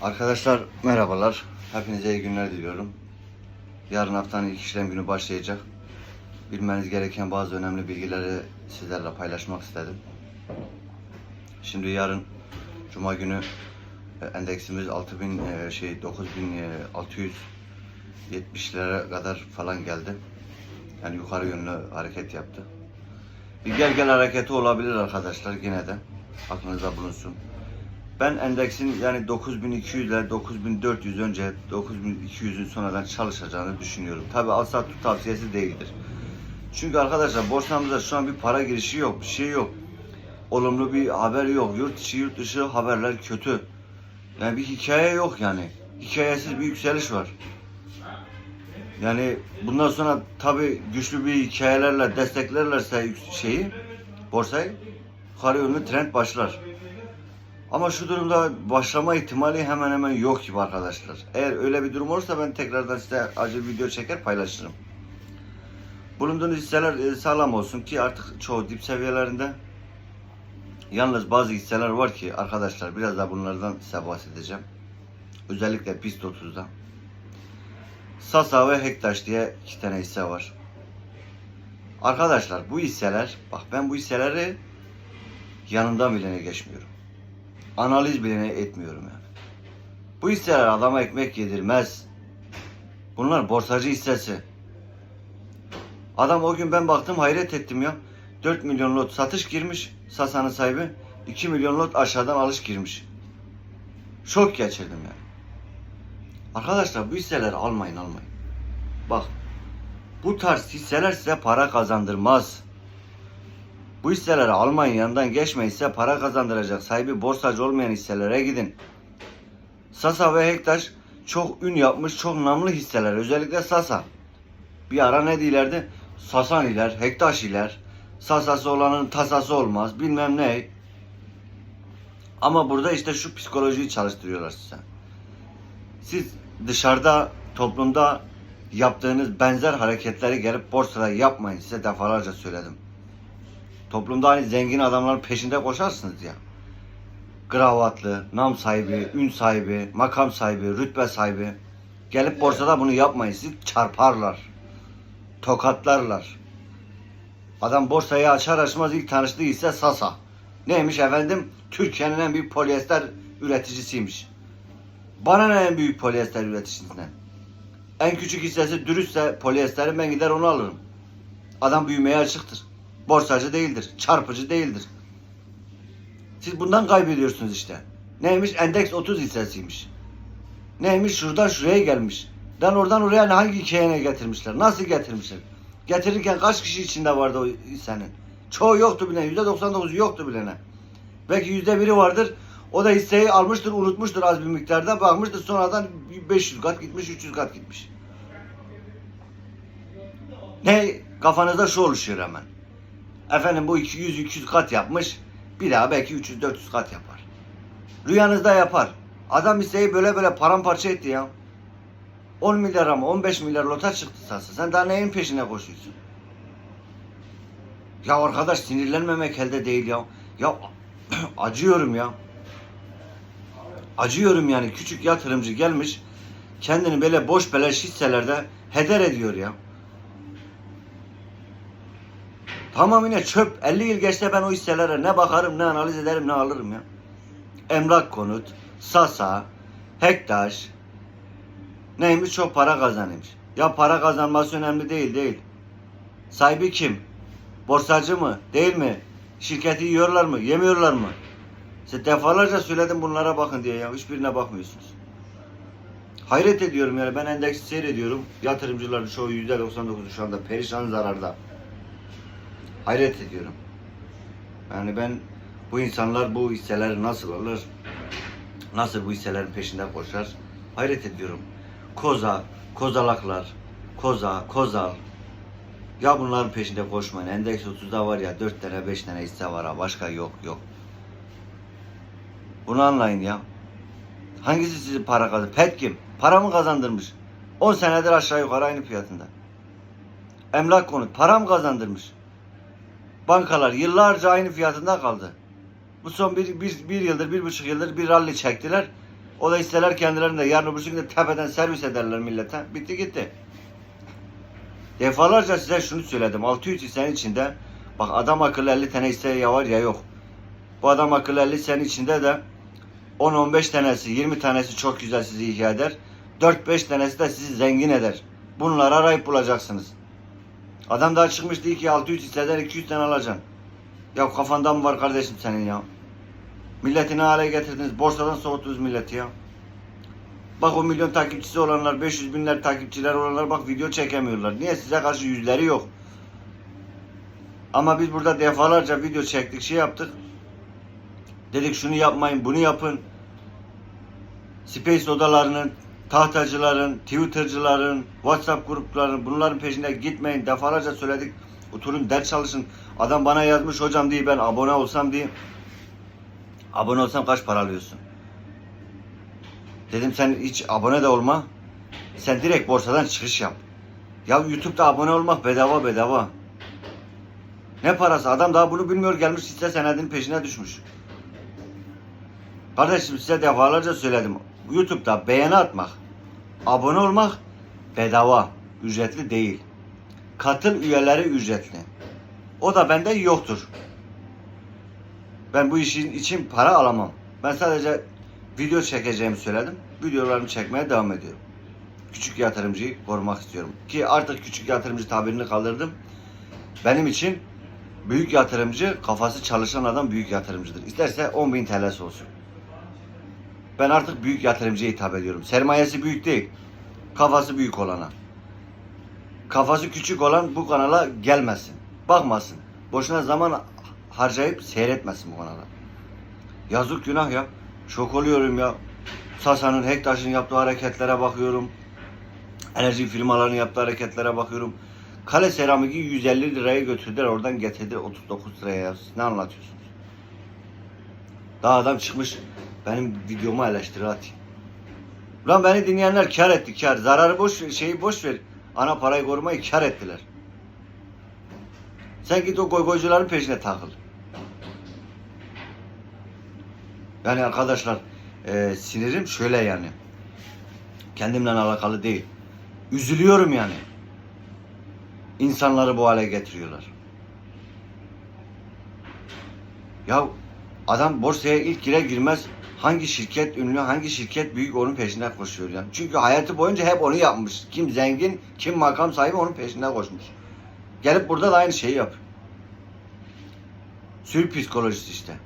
Arkadaşlar merhabalar. Hepinize iyi günler diliyorum. Yarın haftanın ilk işlem günü başlayacak. Bilmeniz gereken bazı önemli bilgileri sizlerle paylaşmak istedim. Şimdi yarın Cuma günü e, endeksimiz 6000 e, şey 9670'lere kadar falan geldi. Yani yukarı yönlü hareket yaptı. Bir gel gel hareketi olabilir arkadaşlar yine de. Aklınızda bulunsun. Ben endeksin yani 9200 ile 9400 önce 9200'ün sonradan çalışacağını düşünüyorum. Tabi al sat tavsiyesi değildir. Çünkü arkadaşlar borsamızda şu an bir para girişi yok, bir şey yok. Olumlu bir haber yok. Yurt içi yurt dışı haberler kötü. Yani bir hikaye yok yani. Hikayesiz bir yükseliş var. Yani bundan sonra tabi güçlü bir hikayelerle desteklerlerse şeyi borsayı yukarı yönlü trend başlar. Ama şu durumda başlama ihtimali hemen hemen yok gibi arkadaşlar. Eğer öyle bir durum olursa ben tekrardan size acil video çeker paylaşırım. Bulunduğunuz hisseler e, sağlam olsun ki artık çoğu dip seviyelerinde. Yalnız bazı hisseler var ki arkadaşlar biraz da bunlardan size bahsedeceğim. Özellikle BIST 30'da. Sasa ve Hektaş diye iki tane hisse var. Arkadaşlar bu hisseler, bak ben bu hisseleri yanından bilene geçmiyorum. Analiz bilene etmiyorum yani. Bu hisseler adama ekmek yedirmez. Bunlar borsacı hissesi. Adam o gün ben baktım hayret ettim ya. 4 milyon lot satış girmiş Sasa'nın sahibi. 2 milyon lot aşağıdan alış girmiş. Şok geçirdim yani. Arkadaşlar bu hisseleri almayın almayın. Bak bu tarz hisseler size para kazandırmaz. Bu hisseleri almayın yanından size para kazandıracak sahibi borsacı olmayan hisselere gidin. Sasa ve Hektaş çok ün yapmış çok namlı hisseler özellikle Sasa. Bir ara ne diyorlardı? Sasan iler, Hektaş iler. Sasası olanın tasası olmaz bilmem ne. Ama burada işte şu psikolojiyi çalıştırıyorlar size. Siz dışarıda toplumda yaptığınız benzer hareketleri gelip borsada yapmayın. Size defalarca söyledim. Toplumda hani zengin adamların peşinde koşarsınız ya. Kravatlı, nam sahibi, ün sahibi, makam sahibi, rütbe sahibi. Gelip borsada bunu yapmayın. Sizi çarparlar. Tokatlarlar. Adam borsayı açar açmaz ilk tanıştığı ise Sasa. Neymiş efendim? Türkiye'nin en büyük polyester üreticisiymiş. Bana ne en büyük polyester üreticisinden? En küçük hissesi dürüstse polyesterin ben gider onu alırım. Adam büyümeye açıktır. Borsacı değildir. Çarpıcı değildir. Siz bundan kaybediyorsunuz işte. Neymiş? Endeks 30 hissesiymiş. Neymiş? Şuradan şuraya gelmiş. Dan oradan oraya hangi hikayene getirmişler? Nasıl getirmişler? Getirirken kaç kişi içinde vardı o hissenin? Çoğu yoktu bile. %99 yoktu bilene. Belki yüzde biri vardır. O da hisseyi almıştır, unutmuştur az bir miktarda. Bakmıştır sonradan 500 kat gitmiş, 300 kat gitmiş. Ne? Kafanızda şu oluşuyor hemen. Efendim bu 200-200 kat yapmış. Bir daha belki 300-400 kat yapar. Rüyanızda yapar. Adam hisseyi böyle böyle paramparça etti ya. 10 milyar ama 15 milyar lota çıktı sası. Sen daha neyin peşine koşuyorsun? Ya arkadaş sinirlenmemek elde değil ya. Ya acıyorum ya. Acıyorum yani küçük yatırımcı gelmiş kendini böyle boş beleş hisselerde heder ediyor ya. Tamamıyla çöp. 50 yıl geçse ben o hisselere ne bakarım, ne analiz ederim, ne alırım ya. Emlak konut, Sasa, Hektaş. Neymiş çok para kazanmış. Ya para kazanması önemli değil, değil. Sahibi kim? Borsacı mı? Değil mi? Şirketi yiyorlar mı? Yemiyorlar mı? Size defalarca söyledim bunlara bakın diye ya. Hiçbirine bakmıyorsunuz. Hayret ediyorum yani. Ben endeksi seyrediyorum. Yatırımcıların çoğu %99'u şu anda perişan zararda. Hayret ediyorum. Yani ben bu insanlar bu hisseleri nasıl alır? Nasıl bu hisselerin peşinden koşar? Hayret ediyorum. Koza, kozalaklar, koza, kozal. Ya bunların peşinde koşmayın. Endeks 30'da var ya 4 tane 5 tane hisse var ha. Başka yok yok. Bunu anlayın ya. Hangisi sizi para kazandı? Pet kim? Para mı kazandırmış? 10 senedir aşağı yukarı aynı fiyatında. Emlak konut para mı kazandırmış? Bankalar yıllarca aynı fiyatında kaldı. Bu son bir, bir, bir yıldır, bir buçuk yıldır bir rally çektiler. O da isterler kendilerinde yarın öbür gün de tepeden servis ederler millete. Bitti gitti. Defalarca size şunu söyledim. 600 hissenin içinde bak adam akıllı 50 tane hisse ya var ya yok. Bu adam akıllı 50 hissenin içinde de 10-15 tanesi 20 tanesi çok güzel sizi ihya eder. 4-5 tanesi de sizi zengin eder. Bunları arayıp bulacaksınız. Adam daha çıkmış değil ki 600 hisseden 200 tane alacaksın. Ya kafandan mı var kardeşim senin ya? Milleti ne hale getirdiniz? Borsadan soğuttunuz milleti ya. Bak o milyon takipçisi olanlar, 500 binler takipçiler olanlar bak video çekemiyorlar. Niye? Size karşı yüzleri yok. Ama biz burada defalarca video çektik, şey yaptık. Dedik şunu yapmayın, bunu yapın. Space odalarının, tahtacıların, Twitter'cıların, WhatsApp gruplarının bunların peşine gitmeyin. Defalarca söyledik. Oturun ders çalışın. Adam bana yazmış hocam diye ben abone olsam diye. Abone olsam kaç para alıyorsun? Dedim sen hiç abone de olma. Sen direkt borsadan çıkış yap. Ya YouTube'da abone olmak bedava bedava. Ne parası? Adam daha bunu bilmiyor gelmiş hisse senedinin peşine düşmüş. Kardeşim size defalarca söyledim. YouTube'da beğeni atmak, abone olmak bedava, ücretli değil. Katıl üyeleri ücretli. O da bende yoktur. Ben bu işin için para alamam. Ben sadece video çekeceğimi söyledim. Videolarımı çekmeye devam ediyorum. Küçük yatırımcıyı korumak istiyorum. Ki artık küçük yatırımcı tabirini kaldırdım. Benim için büyük yatırımcı kafası çalışan adam büyük yatırımcıdır. İsterse 10.000 TL'si olsun. Ben artık büyük yatırımcıya hitap ediyorum. Sermayesi büyük değil. Kafası büyük olana. Kafası küçük olan bu kanala gelmesin. Bakmasın. Boşuna zaman harcayıp seyretmesin bu kanala. Yazık günah ya. Şok oluyorum ya. Sasa'nın Hektaş'ın yaptığı hareketlere bakıyorum. Enerji firmalarının yaptığı hareketlere bakıyorum. Kale seramiki 150 liraya götürdüler oradan getirdi 39 liraya. Ne anlatıyorsunuz? Daha adam çıkmış benim videomu eleştiri atayım. Ulan beni dinleyenler kar etti kar. Zararı boş şeyi boş ver. Ana parayı korumayı kar ettiler. Sen git o goygoycuların peşine takıl. Yani arkadaşlar e, sinirim şöyle yani. Kendimle alakalı değil. Üzülüyorum yani. İnsanları bu hale getiriyorlar. Ya adam borsaya ilk girer girmez hangi şirket ünlü, hangi şirket büyük onun peşine koşuyor yani. Çünkü hayatı boyunca hep onu yapmış. Kim zengin, kim makam sahibi onun peşine koşmuş. Gelip burada da aynı şeyi yap. Sürü psikolojisi işte.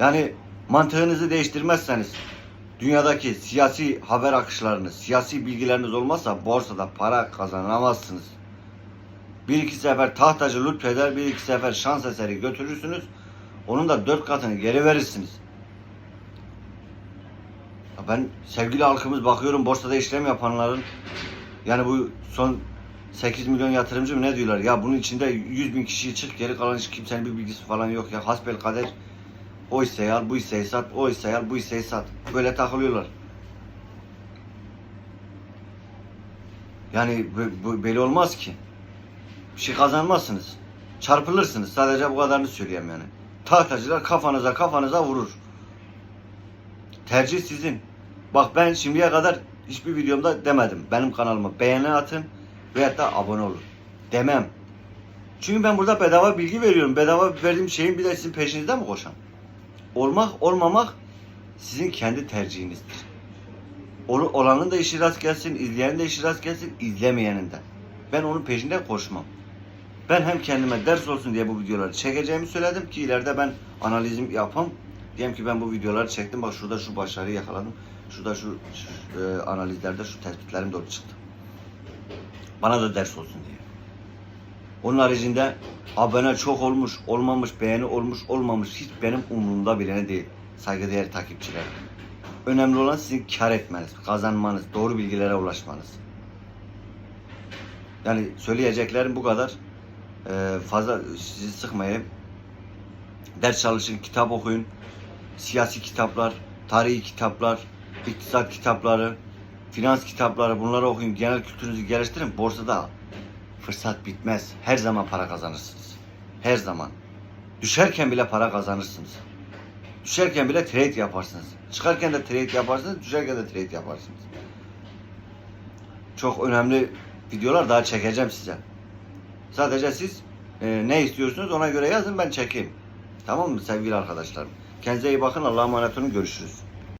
Yani mantığınızı değiştirmezseniz dünyadaki siyasi haber akışlarınız, siyasi bilgileriniz olmazsa borsada para kazanamazsınız. Bir iki sefer tahtacı lütfeder, bir iki sefer şans eseri götürürsünüz. Onun da dört katını geri verirsiniz. Ben sevgili halkımız bakıyorum borsada işlem yapanların yani bu son 8 milyon yatırımcı mı ne diyorlar? Ya bunun içinde 100 bin kişiyi çık geri kalan hiç kimsenin bir bilgisi falan yok ya. Hasbel kader o hisseyi al, bu hisseyi sat, o hisseyi al, bu hisseyi sat. Böyle takılıyorlar. Yani bu, bu belli olmaz ki. Bir şey kazanmazsınız. Çarpılırsınız. Sadece bu kadarını söyleyeyim yani. Tahtacılar kafanıza kafanıza vurur. Tercih sizin. Bak ben şimdiye kadar hiçbir videomda demedim. Benim kanalıma beğeni atın veyahut da abone olun. Demem. Çünkü ben burada bedava bilgi veriyorum. Bedava verdiğim şeyin bir de sizin peşinizden mi koşan? Olmak olmamak sizin kendi tercihinizdir. Ol- Olanın da işi rast gelsin, izleyenin de işi rast gelsin, izlemeyenin de. Ben onun peşinde koşmam. Ben hem kendime ders olsun diye bu videoları çekeceğimi söyledim ki ileride ben analizim yapam. Diyelim ki ben bu videoları çektim bak şurada şu başarıyı yakaladım. Şurada şu, şu, e, analizlerde şu tespitlerim doğru çıktı. Bana da ders olsun diye. Onun haricinde abone çok olmuş, olmamış, beğeni olmuş, olmamış hiç benim umurumda bile değil. Saygıdeğer takipçilerim. Önemli olan sizin kar etmeniz, kazanmanız, doğru bilgilere ulaşmanız. Yani söyleyeceklerim bu kadar. Ee, fazla sizi sıkmayayım. Ders çalışın, kitap okuyun. Siyasi kitaplar, tarihi kitaplar, iktisat kitapları, finans kitapları bunları okuyun. Genel kültürünüzü geliştirin. Borsada fırsat bitmez. Her zaman para kazanırsınız. Her zaman. Düşerken bile para kazanırsınız. Düşerken bile trade yaparsınız. Çıkarken de trade yaparsınız, düşerken de trade yaparsınız. Çok önemli videolar daha çekeceğim size. Sadece siz e, ne istiyorsunuz ona göre yazın ben çekeyim. Tamam mı sevgili arkadaşlarım? Kendinize iyi bakın. Allah'a emanet olun. Görüşürüz.